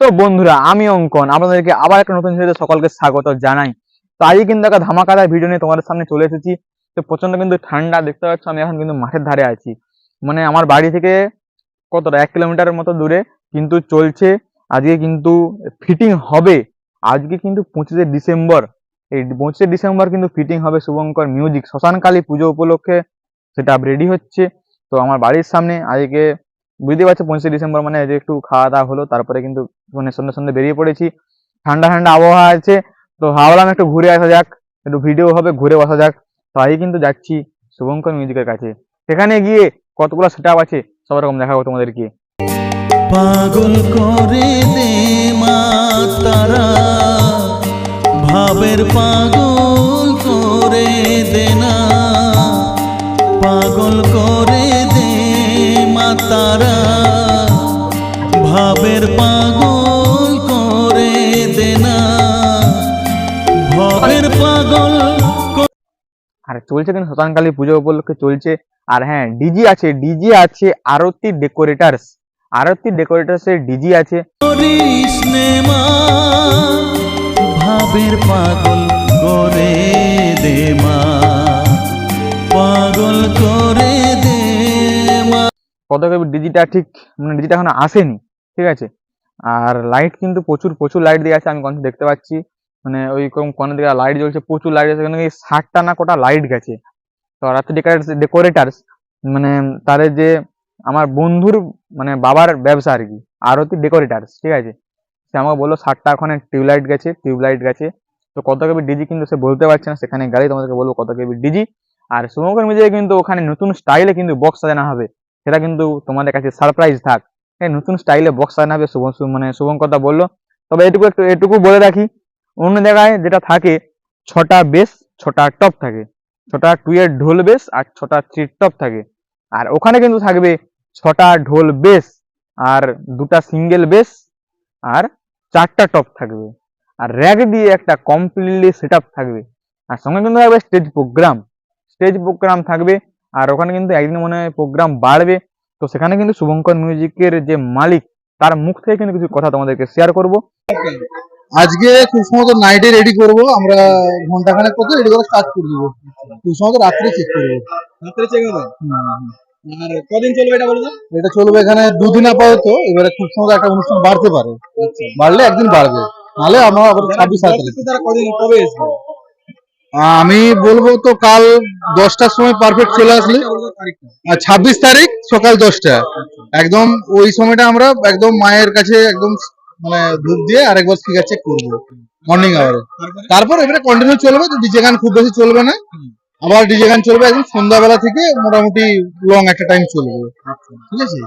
তো বন্ধুরা, আমি অঙ্কন, আপনাদেরকে আবার একটা নতুন ভিডিওতে সকলকে স্বাগত জানাই। তো আজকে কিন্তু একটা ধামাকাদার ভিডিও নিয়ে তোমাদের সামনে চলে এসেছি। তো প্রচণ্ড কিন্তু ঠান্ডা, দেখতে পাচ্ছ আমি এখন কিন্তু মাঠের ধারে আছি। মানে আমার বাড়ি থেকে কতটা, এক কিলোমিটারের মতো দূরে কিন্তু চলছে। আজকে কিন্তু ফিটিং হবে। আজকে কিন্তু পঁচিশে ডিসেম্বর। এই পঁচিশে ডিসেম্বর কিন্তু ফিটিং হবে শুভঙ্কর মিউজিক শ্মশানকালী পুজো উপলক্ষে সেটা রেডি হচ্ছে। তো আমার বাড়ির সামনে আজকে বুঝতে পারছ, পঁচিশে ডিসেম্বর মানে যে একটু খাওয়া দাওয়া হলো, তারপরে কিন্তু মানে সন্ধ্যে সন্ধ্যে বেরিয়ে পড়েছি। ঠান্ডা ঠান্ডা আবহাওয়া আছে, তো ভাবলাম একটু ঘুরে আসা যাক, একটু ভিডিও হবে, ঘুরে বসা যাক, তাই কিন্তু যাচ্ছি শুভঙ্কর মিউজিকের কাছে। সেখানে গিয়ে কতগুলো সেট আপ আছে, সব রকম দেখাবো তোমাদেরকে। পাগল করে দে মা তারা, ভাবের পাগল করে দে না। পাগল করে দে তারা ভাবের পাগল করে দে না। ভাবের পাগল আর চলছে কিন্তু শ্মশানকালী পুজো উপলক্ষে চলছে। আর হ্যাঁ ডিজি আছে ডিজি আছে আরতি ডেকোরেটার্স আরতি ডেকোরেটার্স এর ডিজি আছে। ভাবের পাগল করে পদক্ষেপ ডিজিটা ঠিক মানে ডিজিটা এখনও আসেনি, ঠিক আছে? আর লাইট কিন্তু প্রচুর প্রচুর লাইট দিয়ে আছে, আমি কোন দেখতে পাচ্ছি। মানে ওই কোনের দিকে লাইট জ্বলছে, প্রচুর লাইট আছে ওখানে ষাটটা না কোটা লাইট গেছে। তো রাত্রি ডেকোরেটার্স ডেকোরেটার্স মানে তাদের যে আমার বন্ধুর মানে বাবার ব্যবসা আর কি, আরতি ডেকোরেটার্স ঠিক আছে? সে আমাকে বলল ষাটটা ওখানে টিউবলাইট গেছে টিউবলাইট গেছে। তো কত কেবি ডিজি কিন্তু সে বলতে পারছে না, সেখানে গেলেই তোমাদেরকে বলব কত কেবি ডিজি। আর শুভঙ্কর মিজে কিন্তু ওখানে নতুন স্টাইলে কিন্তু বক্স সাজানো হবে। সেটা কিন্তু তোমাদের কাছে সারপ্রাইজ থাক। হ্যাঁ নতুন স্টাইলে বক্স হবে শুভ মানে শুভঙ্করদা বলল। তবে এটুকু একটু, এটুকু বলে রাখি, অন্য জায়গায় যেটা থাকে, ছটা বেস ছটা টপ থাকে। ছটা টু এর ঢোল বেস আর ছটা থ্রি টপ থাকে। আর ওখানে কিন্তু থাকবে ছটা ঢোল বেস আর দুটা সিঙ্গেল বেস আর চারটা টপ থাকবে। আর র্যাক দিয়ে একটা কমপ্লিটলি সেট থাকবে। আর সঙ্গে কিন্তু থাকবে স্টেজ প্রোগ্রাম স্টেজ প্রোগ্রাম থাকবে আর ওখানে কিন্তু একদিন মনে হয় প্রোগ্রাম বাড়বে। তো সেখানে কিন্তু শুভঙ্কর মিউজিকের যে মালিক তার মুখ থেকে কিন্তু কিছু কথা তোমাদেরকে শেয়ার করব। আজকে খুব সম্ভবত নাইটে রেডি করব আমরা ঘন্টাখানেক পর রেডি করে স্টার্ট করে দেবো। খুব সম্ভবত রাত্রে চেক করব। রাত্রে চেক হবে? আর কদিন চলবে এটা বলতো এটা চলবে এখানে দুদিন আপাতত এবারে খুব সম্ভবত একটা অনুষ্ঠান বাড়তে পারে। বাড়লে একদিন বাড়বে। নাহলে আমরা আবার ছাব্বিশ সাত তারিখ তারা কদিন কবে আসবে আমি বলব তো কাল দশটার সময় পারফেক্ট চলে আসলে। ছাব্বিশ তারিখ সকাল দশটা। একদম ওই সময়টা আমরা একদম মায়ের কাছে একদম মানে ধূপ দিয়ে আরেকবার স্পিকার চেক করব। মর্নিং আওয়ারে তারপর এবারে কন্টিনিউ চলবে তো ডিজে গান খুব বেশি চলবে না। আবার ডিজে গান চলবে একদম সন্ধ্যাবেলা থেকে মোটামুটি লং একটা টাইম চলবে। ঠিক আছে?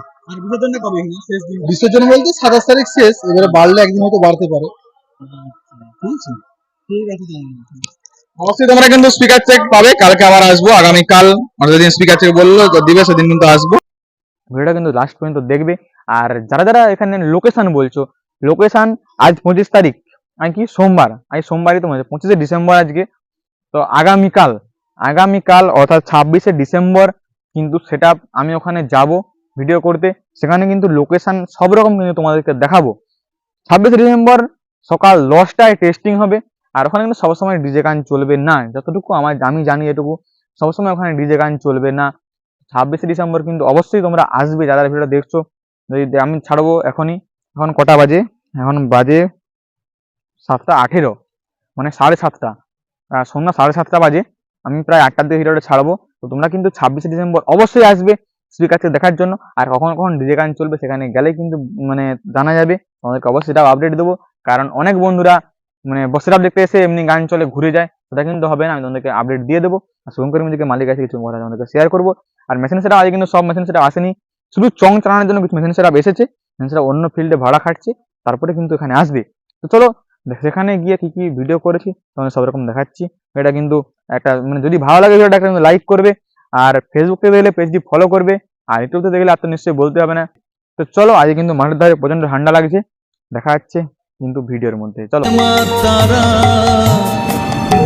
বিসর্জন বলতে সাতাশ তারিখ শেষ এবারে বাড়লে একদিন হয়তো বাড়তে পারে। ঠিক আছে ঠিক আছে। অবশ্যই তোমরা কিন্তু স্পিকার চেক পাবে। কালকে আবার আসব, আগামীকাল মানে যেদিন স্পিকার চেক বলল দিবে, সেদিন কিন্তু আসব। ভিডিওটা কিন্তু লাস্ট পর্যন্ত দেখবে। আর যারা যারা এখানে লোকেশন বলছো লোকেশন আজ পঁচিশ তারিখ, আজ কি? সোমবার। আজ সোমবারই তো পঁচিশে ডিসেম্বর আজকে। তো আগামীকাল আগামীকাল অর্থাৎ ছাব্বিশে ডিসেম্বর কিন্তু সেটা আমি ওখানে যাব ভিডিও করতে। সেখানে কিন্তু লোকেশন সব রকম কিন্তু তোমাদেরকে দেখাবো। ছাব্বিশে ডিসেম্বর সকাল দশটায় টেস্টিং হবে। আর ওখানে কিন্তু সবসময় ডিজে গান চলবে না। যতটুকু আমার আমি জানি এটুকু, সবসময় ওখানে ডিজে গান চলবে না। ছাব্বিশে ডিসেম্বর কিন্তু অবশ্যই তোমরা আসবে, যারা ভিডিওটা দেখছ। যদি আমি ছাড়বো এখনই, এখন কটা বাজে? এখন বাজে সাতটা আঠেরো মানে সাড়ে সাতটা। সন্ধ্যা সাড়ে সাতটা বাজে। আমি প্রায় আটটার দিকে ভিডিওটা ছাড়বো। তো তোমরা কিন্তু ছাব্বিশে ডিসেম্বর অবশ্যই আসবে স্পিকারকে দেখার জন্য। আর কখন কখন ডিজে গান চলবে সেখানে গেলে কিন্তু মানে জানা যাবে। তোমাদেরকে অবশ্যই সেটাও আপডেট দেবো। কারণ অনেক বন্ধুরা মানে বসেরাপ দেখতে এসে এমনি গান চলে ঘুরে যায়। সেটা কিন্তু হবে না, আমি তোমাদেরকে আপডেট দিয়ে দেবো। আর শুভঙ্কর মিউজিকে মালিক আছে, কিছু কথা তোমাদেরকে শেয়ার করব। আর মেশিন সেটা আজ কিন্তু সব মেশিন সেটা আসেনি। শুধু চং চালানোর জন্য কিছু মেশিন সেটা এসেছে। মেশিন সেটা অন্য ফিল্ডে ভাড়া খাটছে। তারপরে কিন্তু এখানে আসবে। তো চলো, সেখানে গিয়ে কি কি ভিডিও করেছি, তোমাদের সব রকম দেখাচ্ছি। এটা কিন্তু একটা মানে যদি ভালো লাগে ভিডিওটা একটা লাইক করবে। আর ফেসবুকে দেখলে পেজটি ফলো করবে। আর ইউটিউবতে দেখলে আর নিশ্চয়ই বলতে হবে না। তো চলো, আজকে কিন্তু মাঠের ধারে প্রচণ্ড ঠান্ডা লাগছে। দেখা যাচ্ছে কিন্তু ভিডিওর মধ্যে। চলো।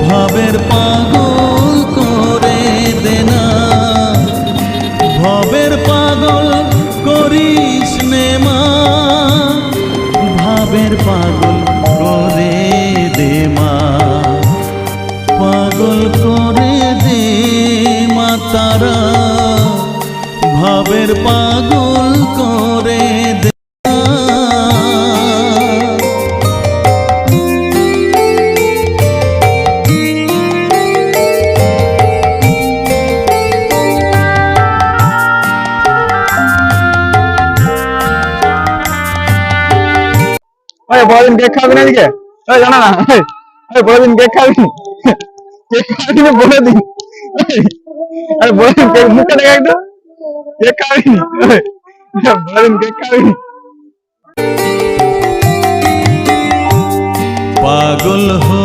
ভাবের পাগল করে দেনা। ভাবের পাগল করিস মা। ভাবের এই বড়দিন কেক খাবি না এদিকে এই জানা না এই, এই বড়দিন কেক খাবি কেক খাবি না বড়দিন এই, আরে বড়দিন কেক মুখে দেখা একটু কেক খাবি এই, বড়দিন কেক খাবি পাগল হয়ে